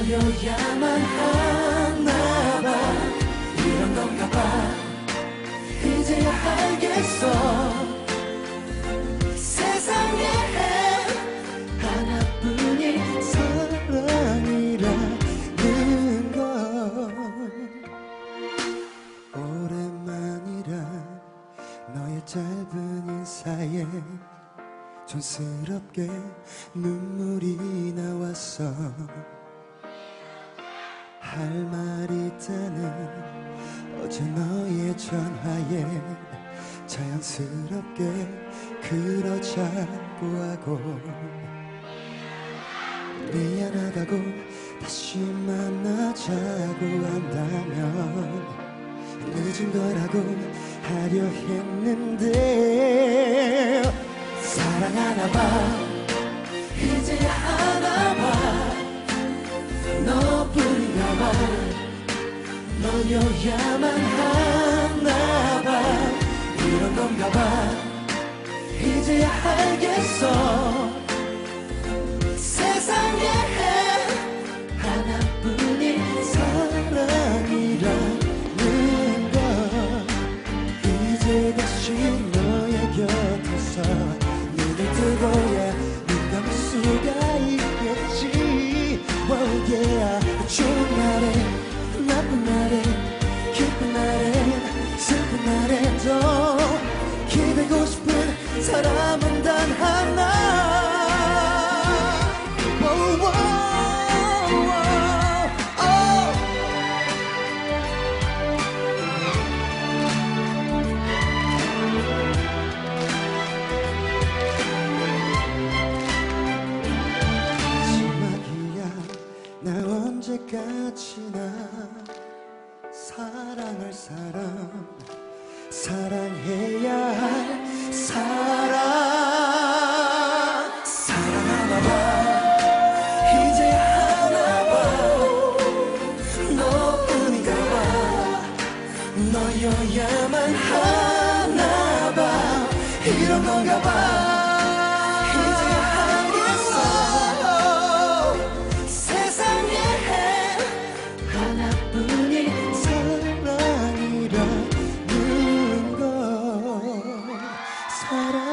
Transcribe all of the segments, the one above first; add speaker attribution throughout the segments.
Speaker 1: 너여야만 하나 봐. 이런 건가 봐. 이제야 알겠어. 세상에 하나뿐인 사랑이라는 걸 오랜만이라 너의 짧은 인사에 촌스럽게 눈물이 나왔어 할 말 있다는 어제 너의 전화에 자연스럽게 그러자고 하고 미안하다고 다시 만나자고 한다면 늦은 거라고 하려 했는데 사랑하나 봐. 이제야 너여야만 하나 봐. 이런 건가 봐. 이제야 알겠어. 세상에 하나뿐인 사랑이라는 걸. 이제 다시 너의 곁에서 사람은 단 하나. Oh, oh, oh, oh. 마지막이야 나 언제까지나 사랑할 사람. 사랑해야 할 사람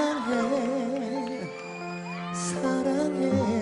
Speaker 1: 사랑해 사랑해.